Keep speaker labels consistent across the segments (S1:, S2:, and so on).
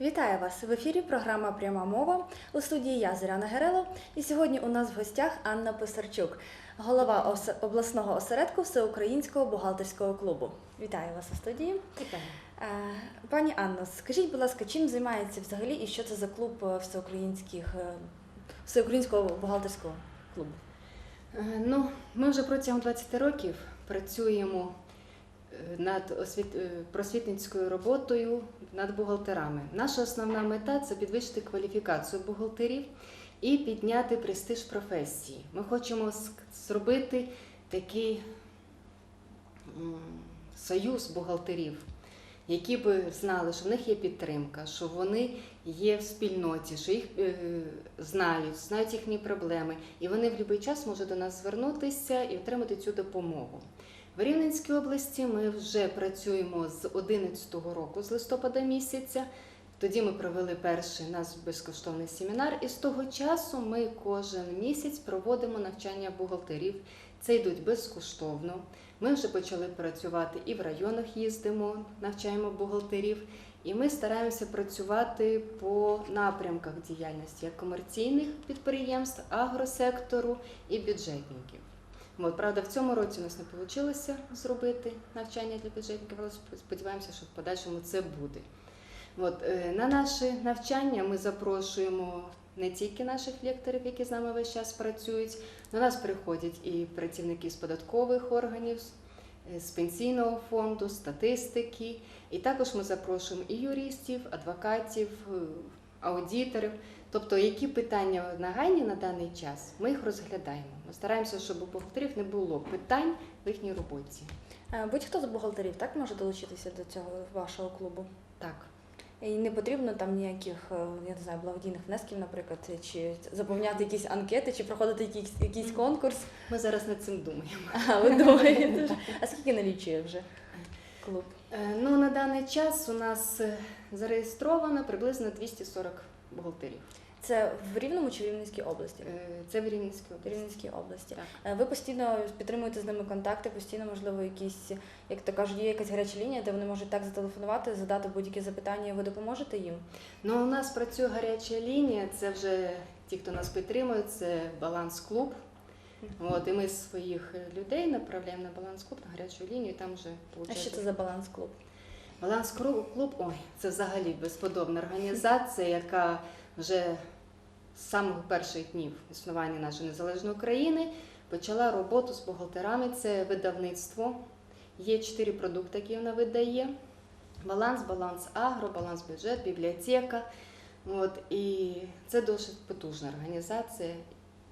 S1: Вітаю вас в ефірі. Програма Пряма мова у студії я Зоряна Герело. І сьогодні у нас в гостях Анна Писарчук, голова обласного осередку Всеукраїнського бухгалтерського клубу. Вітаю вас у студії.
S2: Вітаю.
S1: Е, Пані Анно, скажіть, будь ласка, чим займається взагалі і що це за клуб е, всеукраїнських е, всеукраїнського бухгалтерського клубу?
S2: Ну, ми вже протягом 20 років працюємо над освіт... е, просвітницькою роботою над бухгалтерами. Наша основна мета це підвищити кваліфікацію бухгалтерів і підняти престиж професії. Ми хочемо зробити такий союз бухгалтерів, які би знали, що в них є підтримка, що вони є в спільноті, що їх е, знають, знають їхні проблеми, і вони в будь-який час можуть до нас звернутися і отримати цю допомогу. В Рівненській області ми вже працюємо з 2011 року, з листопада місяця. Тоді ми провели перший наш безкоштовний семінар, і з того часу ми кожен місяць проводимо навчання бухгалтерів. Це йдуть безкоштовно. Ми вже почали працювати і в районах їздимо, навчаємо бухгалтерів. І ми стараємося працювати по напрямках діяльності як комерційних підприємств, агросектору і бюджетників. От, правда, в цьому році у нас не вийшло зробити навчання для бюджетників, але сподіваємося, що в подальшому це буде. От, е, на наші навчання ми запрошуємо не тільки наших лекторів, які з нами весь час працюють. До нас приходять і працівники з податкових органів, з- е, пенсійного фонду, статистики. І також ми запрошуємо і юристів, адвокатів, аудиторів. Тобто, які питання нагальні на даний час, ми їх розглядаємо. Ми стараємося, щоб у бухгалтерів не було питань в їхній роботі.
S1: Е, Будь-хто з бухгалтерів так може долучитися до цього вашого клубу?
S2: Так.
S1: І не потрібно там ніяких, е, я не знаю, благодійних внесків, наприклад, чи заповняти якісь анкети, чи проходити якийсь, якийсь конкурс.
S2: Ми зараз над цим думаємо.
S1: А ви думаєте? А скільки налічує вже клуб?
S2: Е, Ну, на даний час у нас зареєстровано приблизно 240 бухгалтерів.
S1: Це в Рівному чи в Рівненській області?
S2: Е, Це в Рівненській області.
S1: Рівненській області.
S2: Так.
S1: Е, Ви постійно підтримуєте з ними контакти, постійно, можливо, якісь, як то кажуть, є якась гаряча лінія, де вони можуть так зателефонувати, задати будь-які запитання, і ви допоможете їм.
S2: Ну, у нас працює гаряча лінія. Це вже ті, хто нас підтримує, це баланс клуб. От, і ми своїх людей направляємо на баланс клуб на гарячу лінію. і Там вже
S1: А що це за баланс клуб?
S2: Баланс клуб, ой, це взагалі безподобна організація, яка вже з самих перших днів існування нашої незалежної України почала роботу з бухгалтерами. Це видавництво. Є чотири продукти, які вона видає: баланс, баланс агро, баланс бюджет, бібліотека. От, і це досить потужна організація.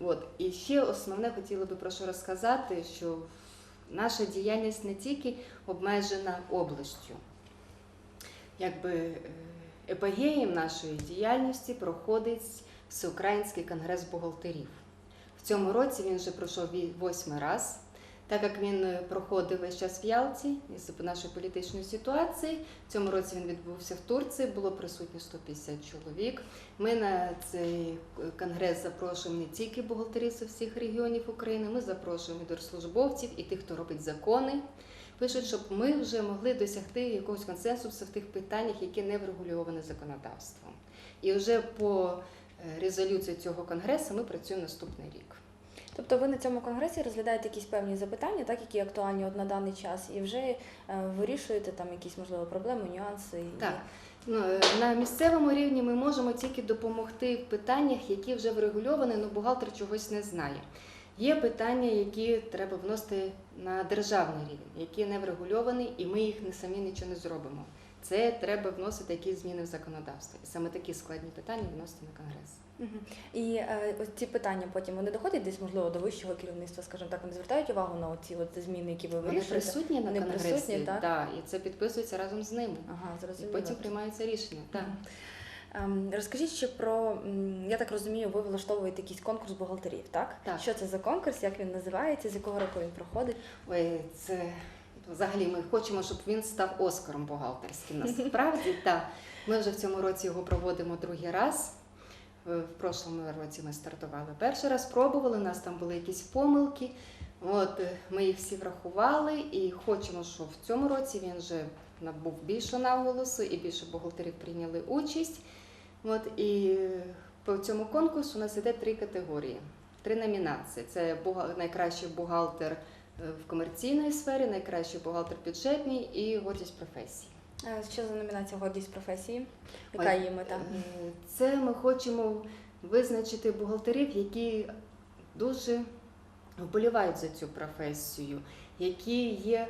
S2: От, і ще основне хотіла би про що розказати, що наша діяльність не тільки обмежена областю. Якби е, епогеєм нашої діяльності проходить Всеукраїнський конгрес бухгалтерів. В цьому році він вже пройшов восьмий раз. Так як він е, проходив весь час в Ялті із нашої політичної ситуації, в цьому році він відбувся в Турції, було присутні 150 чоловік. Ми на цей конгрес запрошуємо не тільки бухгалтерів з всіх регіонів України, ми запрошуємо і держслужбовців, і тих, хто робить закони. Пишуть, щоб ми вже могли досягти якогось консенсусу в тих питаннях, які не врегульовані законодавством. І вже по е, резолюції цього конгресу ми працюємо наступний рік.
S1: Тобто ви на цьому конгресі розглядаєте якісь певні запитання, так які актуальні от на даний час, і вже е, вирішуєте там якісь можливо проблеми, нюанси. і-
S2: Так. Ну, е, на місцевому рівні ми можемо тільки допомогти в питаннях, які вже врегульовані, але бухгалтер чогось не знає. Є питання, які треба вносити на державний рівень, які не врегульовані, і ми їх не самі нічого не зробимо. Це треба вносити якісь зміни в законодавство. І саме такі складні питання вносити на конгрес.
S1: Мгм. І е, ось ці питання потім вони доходять десь, можливо, до вищого керівництва, скажімо так, вони звертають увагу на ці от зміни, які ви
S2: Вони присутні на конгресі,
S1: присутні, так?
S2: да, і це підписується разом з ними.
S1: Ага,
S2: І
S1: зрозуміло.
S2: потім приймаються рішення. Так.
S1: Мгм. Ем, Розкажіть ще про, я так розумію, ви влаштовуєте якийсь конкурс бухгалтерів, так?
S2: Так.
S1: Що це за конкурс, як він називається, з якого року він проходить?
S2: Ой, це взагалі ми хочемо, щоб він став Оскаром бухгалтерським. Насправді, так. Ми вже в цьому році його проводимо другий раз. Е, В прошлому році ми стартували перший раз, пробували, у нас там були якісь помилки. От, е, ми їх всі врахували і хочемо, щоб в цьому році він вже набув більше наголосу і більше бухгалтерів прийняли участь. От, і по цьому конкурсу у нас іде три категорії, три номінації: це найкращий бухгалтер е, в комерційній сфері, найкращий бухгалтер бюджетній і гордість професії.
S1: Що за номінація гордість професії? Яка її мета?
S2: Е, Це ми хочемо визначити бухгалтерів, які дуже вболівають за цю професію, які є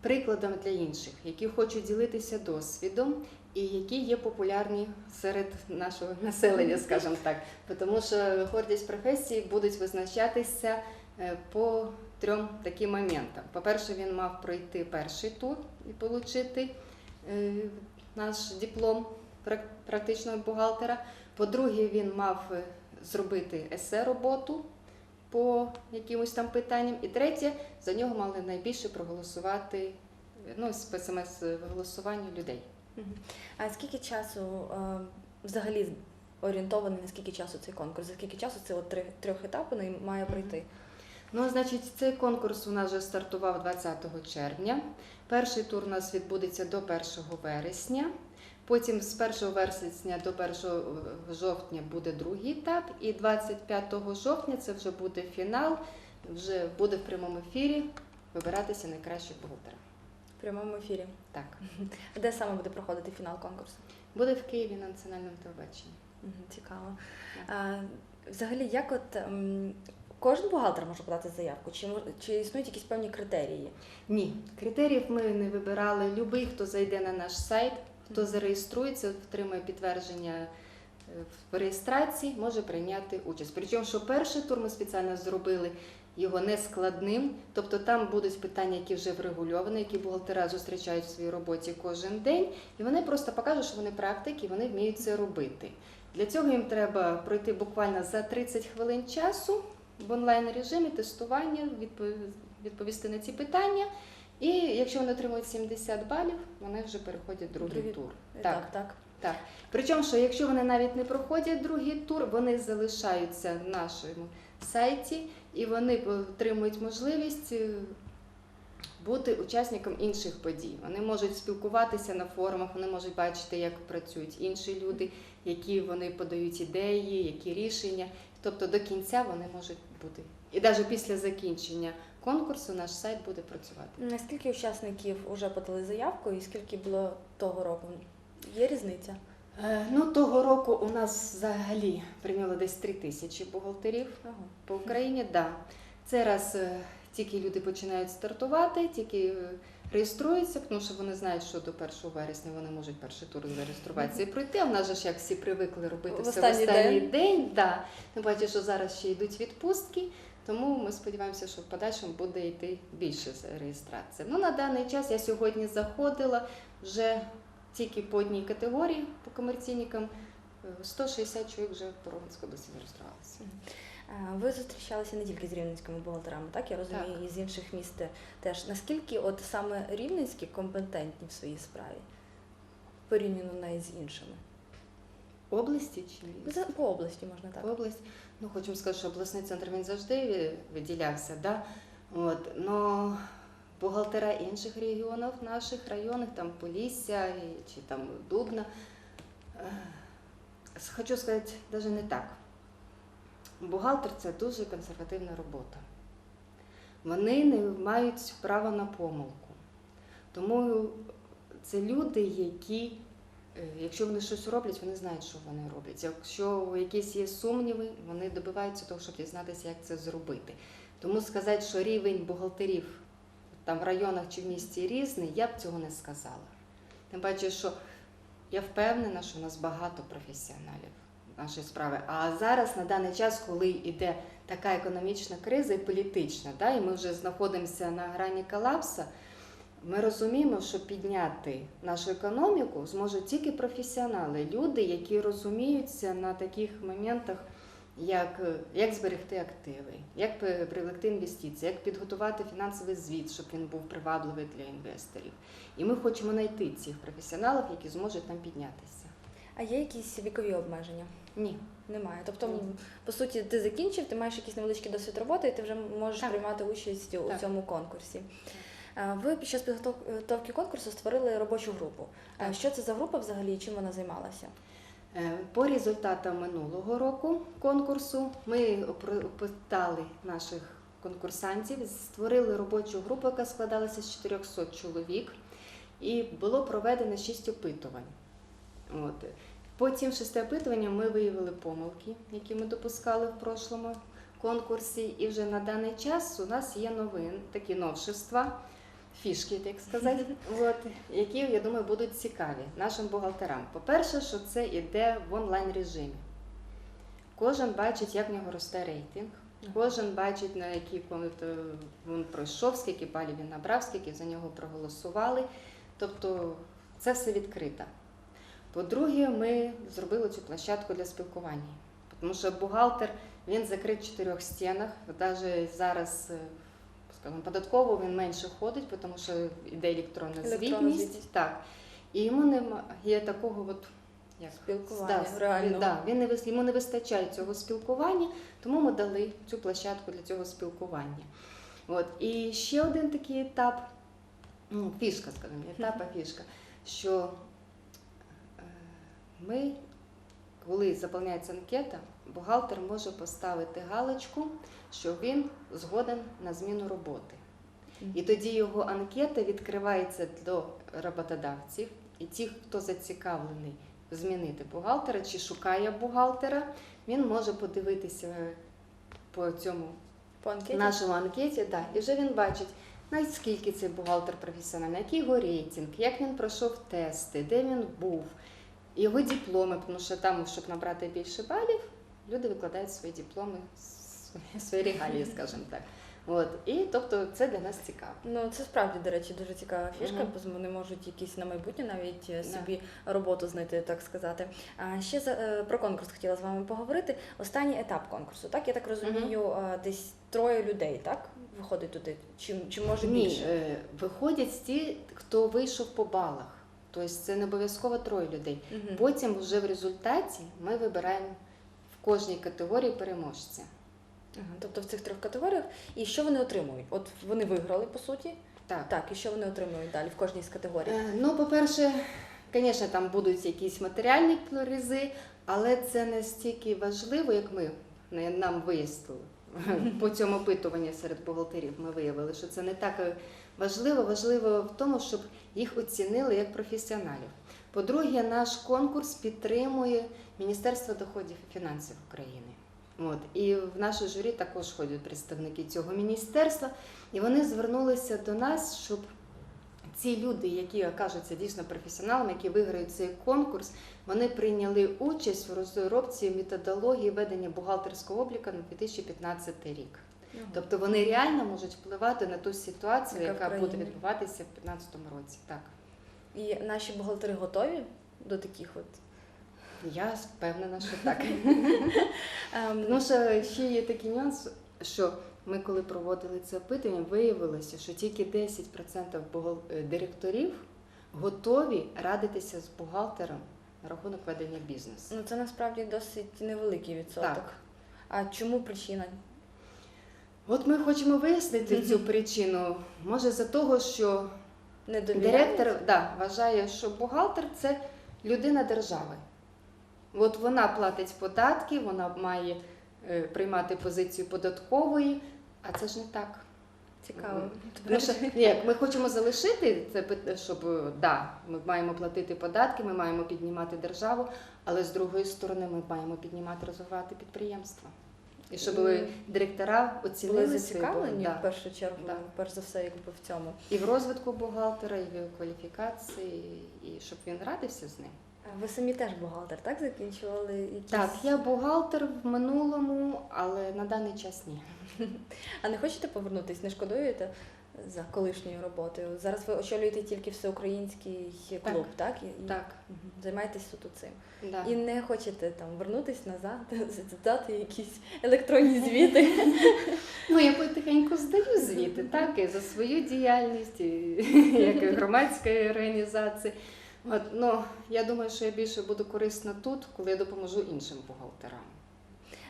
S2: прикладом для інших, які хочуть ділитися досвідом і які є популярні серед нашого населення, скажімо так. Тому що гордість професії будуть визначатися е, по трьом таким моментам. По-перше, він мав пройти перший тур і отримати наш диплом практичного бухгалтера. По-друге, він мав е, зробити есе роботу по якимось там питанням. І третє, за нього мали найбільше проголосувати е, ну, з смс голосуванню людей.
S1: А скільки часу е, взагалі орієнтований на скільки часу цей конкурс? За скільки часу це от три трьох етапів має пройти?
S2: Ну, значить, цей конкурс у нас вже стартував 20 червня. Перший тур у нас відбудеться до 1 вересня. Потім з 1 вересня до 1 жовтня буде другий етап, і 25 жовтня це вже буде фінал, вже буде в прямому ефірі вибиратися найкращих бухгалтера.
S1: В прямому ефірі.
S2: Так,
S1: Де саме буде проходити фінал конкурсу?
S2: буде в Києві на національному телебаченні.
S1: Цікаво. А, взагалі, як от ем, кожен бухгалтер може подати заявку? Чи, чи існують якісь певні критерії?
S2: Ні, критеріїв ми не вибирали. Любий, хто зайде на наш сайт, хто зареєструється, отримає підтвердження е, в реєстрації, може прийняти участь. Причому, що перший тур ми спеціально зробили його нескладним, тобто там будуть питання, які вже врегульовані, які бухгалтера зустрічають в своїй роботі кожен день, і вони просто покажуть, що вони практики, вони вміють це робити. Для цього їм треба пройти буквально за 30 хвилин часу в онлайн режимі тестування, відповісти на ці питання. І якщо вони отримують 70 балів, вони вже переходять другий,
S1: Другий
S2: тур.
S1: етап, так.
S2: Так. Причому, що якщо вони навіть не проходять другий тур, вони залишаються на нашому сайті і вони отримують можливість е, бути учасником інших подій. Вони можуть спілкуватися на форумах, вони можуть бачити, як працюють інші люди, які вони подають ідеї, які рішення. Тобто до кінця вони можуть бути. І навіть після закінчення конкурсу наш сайт буде працювати.
S1: Наскільки учасників вже подали заявку і скільки було того року? Є різниця?
S2: Е, Ну, того року у нас взагалі прийняло десь 3 тисячі бухгалтерів
S1: Ага.
S2: по Україні. Да. Це раз е, тільки люди починають стартувати, тільки е, реєструються, тому що вони знають, що до 1 вересня вони можуть перший тур зареєструватися і пройти. А в нас же ж як всі привикли робити
S1: В
S2: все
S1: останній
S2: в останній
S1: день.
S2: день. Да. Тим паче, що зараз ще йдуть відпустки. Тому ми сподіваємося, що в подальшому буде йти більше реєстрації. Ну, на даний час я сьогодні заходила вже тільки по одній категорії, по комерційникам. е, 160 чоловік вже в Ровенській області зареєструвалися.
S1: А, Ви зустрічалися не тільки з рівненськими бухгалтерами, так? Я розумію,
S2: Так.
S1: і з інших міст теж. Наскільки от саме рівненські компетентні в своїй справі порівняно навіть з іншими?
S2: Області чи?
S1: За- По області можна так.
S2: область. Ну, хочемо сказати, що обласний центр він завжди виділявся. Да? От, но бухгалтера інших регіонів, наших районів, там Полісся чи там Дубна, е, хочу сказати, навіть не так. Бухгалтер це дуже консервативна робота. Вони не мають права на помилку. Тому це люди, які Е, Якщо вони щось роблять, вони знають, що вони роблять. Якщо якісь є сумніви, вони добиваються того, щоб дізнатися, як це зробити. Тому сказати, що рівень бухгалтерів там в районах чи в місті різний, я б цього не сказала. Тим паче, що я впевнена, що у нас багато професіоналів нашої справи. А зараз, на даний час, коли йде така економічна криза і політична, да, і ми вже знаходимося на грані колапсу, ми розуміємо, що підняти нашу економіку зможуть тільки професіонали, люди, які розуміються на таких моментах, як, е, як зберегти активи, як привлекти інвестиції, як підготувати фінансовий звіт, щоб він був привабливий для інвесторів. І ми хочемо знайти цих професіоналів, які зможуть нам піднятися.
S1: А є якісь вікові обмеження?
S2: Ні.
S1: Немає. Тобто,
S2: Ні.
S1: по суті, ти закінчив, ти маєш якийсь невеличкий досвід роботи, і ти вже можеш
S2: Так.
S1: приймати участь у цьому конкурсі. Ви під час підготовки конкурсу створили робочу групу.
S2: Так.
S1: Що це за група взагалі і чим вона займалася?
S2: Е, По результатам минулого року конкурсу ми опитали наших конкурсантів, створили робочу групу, яка складалася з 400 чоловік, і було проведено 6 опитувань. От. По цим шести опитуванням ми виявили помилки, які ми допускали в прошлому конкурсі. І вже на даний час у нас є новин, такі новшества, фішки, так сказати, от, які, я думаю, будуть цікаві нашим бухгалтерам. По-перше, що це йде в онлайн режимі. Кожен бачить, як в нього росте рейтинг. Кожен бачить, на е, він пройшов, скільки балів він набрав, скільки за нього проголосували. Тобто це все відкрито. По-друге, ми зробили цю площадку для спілкування. Тому що бухгалтер він закрит в чотирьох стінах. Навіть зараз, е, скажімо, податково він менше ходить, тому що йде електронна, звітність. Так. І йому немає такого от, як,
S1: Спілкування
S2: Да,
S1: реально.
S2: Да, він не йому не вистачає цього спілкування, тому ми дали цю площадку для цього спілкування. От. І ще один такий етап, ну, фішка, скажімо, не етап, а фішка, що е, ми, коли заповняється анкета, бухгалтер може поставити галочку, що він згоден на зміну роботи. І тоді його анкета відкривається до роботодавців, і ті, хто зацікавлений змінити бухгалтера чи шукає бухгалтера, він може подивитися по цьому
S1: По анкеті?
S2: нашому анкеті, да, і вже він бачить, наскільки цей бухгалтер професіональний, який його рейтинг, як він пройшов тести, де він був, його дипломи, тому що там, щоб набрати більше балів, люди викладають свої дипломи, свої- регалії, скажімо так. От. І тобто це для нас цікаво.
S1: Ну, це справді, до речі, дуже цікава фішка,
S2: Мгм.
S1: бо вони можуть якісь на майбутнє навіть е, собі роботу знайти, так сказати. А ще за, е, про конкурс хотіла з вами поговорити. Останній етап конкурсу, так? Я так розумію, е, десь троє людей, так? Виходить туди. Чи, чи може
S2: Ні,
S1: більше?
S2: е, виходять ті, хто вийшов по балах. Тобто це не обов'язково троє людей.
S1: Мгм.
S2: Потім вже в результаті ми вибираємо в кожній категорії переможця.
S1: Ага, тобто в цих трьох категоріях. І що вони отримують? От вони виграли, по суті.
S2: Так.
S1: Так, і що вони отримують далі в кожній з категорій?
S2: Е, Ну, по-перше, звісно, там будуть якісь матеріальні призи, але це не стільки важливо, як ми нам вияснили. По цьому опитуванні серед бухгалтерів ми виявили, що це не так важливо. Важливо в тому, щоб їх оцінили як професіоналів. По-друге, наш конкурс підтримує Міністерство доходів і фінансів України. От. І в наше журі також ходять представники цього міністерства, і вони звернулися до нас, щоб ці люди, які окажуться дійсно професіоналами, які виграють цей конкурс, вони прийняли участь в розробці методології ведення бухгалтерського обліку на 2015 рік.
S1: Ага.
S2: Тобто вони реально можуть впливати на ту ситуацію,
S1: Яка
S2: яка, буде відбуватися в 2015 році. Так.
S1: І наші бухгалтери готові до таких от.
S2: Я впевнена, що так. Тому що ще є такий нюанс, що ми, коли проводили це опитування, виявилося, що тільки 10% бухгал- е, директорів готові радитися з бухгалтером на рахунок ведення бізнесу.
S1: Ну, це насправді досить невеликий відсоток.
S2: Так.
S1: А чому причина?
S2: От ми хочемо вияснити цю причину. Може, за того, що
S1: Не
S2: директор да, вважає, що бухгалтер це людина держави. От вона платить податки, вона має е, приймати позицію податкової, а це ж не так.
S1: Цікаво.
S2: Тому що ні, ми хочемо залишити це, щоб е, да, ми маємо платити податки, ми маємо піднімати державу, але з другої сторони ми маємо піднімати, розвивати підприємства. І щоб
S1: Мгм.
S2: директора оцінили були
S1: зацікавлені
S2: да.
S1: в першу чергу,
S2: Да.
S1: перш за все, якби в цьому.
S2: і в розвитку бухгалтера, і в його кваліфікації, і щоб він радився з ним.
S1: А Ви самі теж бухгалтер, так? Закінчували якісь...
S2: Так, я бухгалтер в минулому, але на даний час ні.
S1: А не хочете повернутись? Не шкодуєте за колишньою роботою? Зараз ви очолюєте тільки всеукраїнський клуб, так? І, і-
S2: Так,
S1: Мгм. Займаєтесь суто цим.
S2: да.
S1: І не хочете там вернутись назад, здати якісь електронні звіти.
S2: Ну, я потихеньку здаю звіти, так, і за свою діяльність, і як і громадської організації. От, ну, я думаю, що я більше буду корисна тут, коли я допоможу іншим бухгалтерам.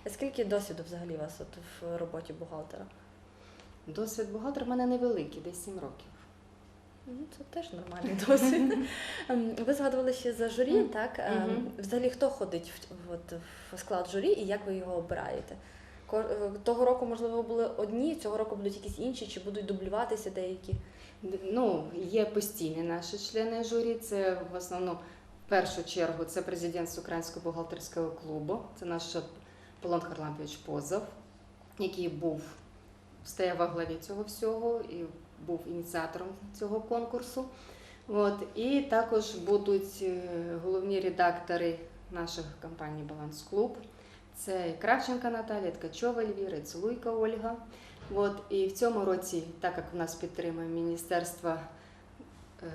S1: А скільки досвіду взагалі у вас от в роботі бухгалтера?
S2: Досвід бухгалтера в мене невеликий, десь 7 років.
S1: Ну, Це теж нормальний досвід. Ем, Ви згадували ще за журі, так? Ем. Взагалі, хто ходить в, от, в склад журі і як ви його обираєте? Е, Того року, можливо, були одні, цього року будуть якісь інші, чи будуть дублюватися деякі?
S2: Ну, є постійні наші члени журі. Це в основному в першу чергу це президент Українського бухгалтерського клубу. Це наш Полон Харлампович Позов, який був стояв во главі цього всього і був ініціатором цього конкурсу. От, і також будуть е, головні редактори наших компаній Баланс Клуб. Це Кравченка Наталія, Ткачова Ельвіра, і Ольга. От, і в цьому році, так як в нас підтримує Міністерство е,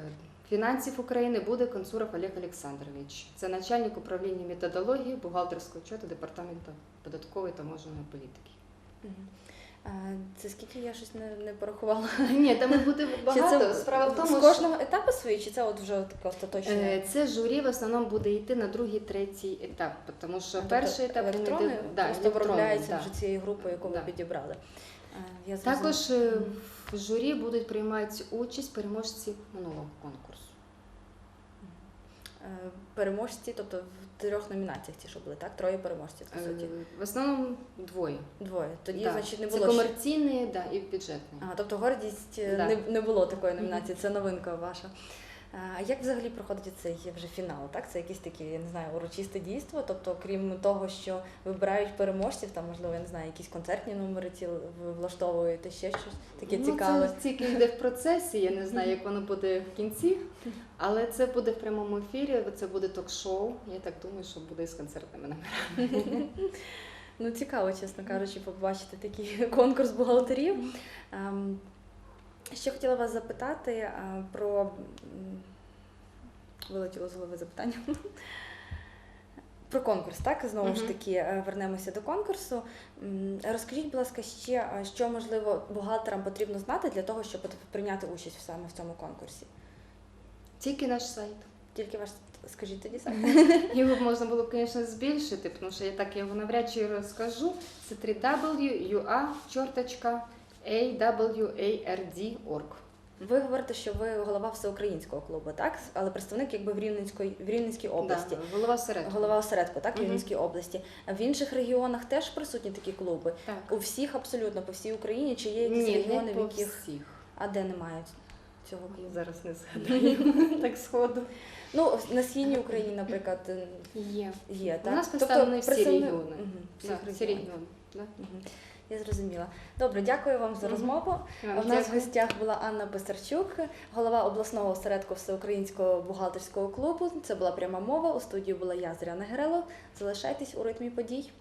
S2: фінансів України, буде Консуров Олег Олександрович. Це начальник управління методології бухгалтерського учету департаменту податкової та таможенної політики.
S1: Це скільки я щось не, не порахувала?
S2: Ні, там буде
S1: Чи
S2: багато.
S1: це
S2: Справа в тому,
S1: з
S2: що
S1: кожного етапу свої, чи це от вже таке остаточне?
S2: Е, Це журі в основному буде йти на другий, третій етап, тому що
S1: Тобто
S2: перший етап він
S1: електронний
S2: йде- да,
S1: просто виробляється
S2: да.
S1: вже цією групою, яку
S2: Да.
S1: підібрали. Е, Я.
S2: Також е, в журі будуть приймати участь переможці минулого конкурсу.
S1: Е, переможці, тобто в трьох номінаціях ті, що були, так? Троє переможців, по суті.
S2: Е, В основному двоє.
S1: Двоє. Тоді,
S2: Да.
S1: значить, не
S2: Це
S1: було ще.
S2: да, і бюджетний.
S1: Ага, тобто гордість е,
S2: Да.
S1: не, не було такої номінації, це новинка ваша. А як взагалі проходить цей вже фінал? Так, це якісь такі, я не знаю, урочисте дійство. Тобто, крім того, що вибирають переможців, там можливо, я не знаю, якісь концертні номери ці ви влаштовуєте, ще щось таке
S2: ну,
S1: цікаве.
S2: Це тільки йде в процесі, я не знаю, як воно буде в кінці, але це буде в прямому ефірі, це буде ток-шоу. Я так думаю, що буде з концертними номерами.
S1: Ну, цікаво, чесно кажучи, побачити такий конкурс бухгалтерів. Ще хотіла вас запитати е, про вилетіло з голови запитання. Про конкурс, так? Знову ж таки, е, вернемося до конкурсу. Розкажіть, будь ласка, ще, е, що можливо бухгалтерам потрібно знати для того, щоб прийняти участь саме в цьому конкурсі?
S2: Тільки наш сайт.
S1: Тільки ваш скажіть тоді сайт.
S2: Його б можна було б, звісно, збільшити, тому що я так його навряд чи розкажу. Це www.award.org.
S1: Ви говорите, що ви голова всеукраїнського клубу, так? Але представник якби в Рівненської в Рівненській області.
S2: Да, голова серед.
S1: Голова осередку, так, в
S2: Мгм.
S1: Рівненській області. А в інших регіонах теж присутні такі клуби.
S2: Так.
S1: У всіх абсолютно по всій Україні чи є якісь
S2: Ні,
S1: регіони,
S2: не
S1: в яких
S2: всіх.
S1: а де немає цього клубу?
S2: Зараз не згадаю. так сходу.
S1: Ну на східній Україні, наприклад,
S2: Є.
S1: є
S2: У нас представлені всі
S1: представник-
S2: регіони. Так, всі регіони. Да.
S1: Мгм. Я зрозуміла. Добре, дякую вам за розмову.
S2: Вам
S1: У нас в гостях була Анна Писарчук, голова обласного осередку Всеукраїнського бухгалтерського клубу. Це була пряма мова. У студії була я, Зряна Герело. Залишайтесь у ритмі подій.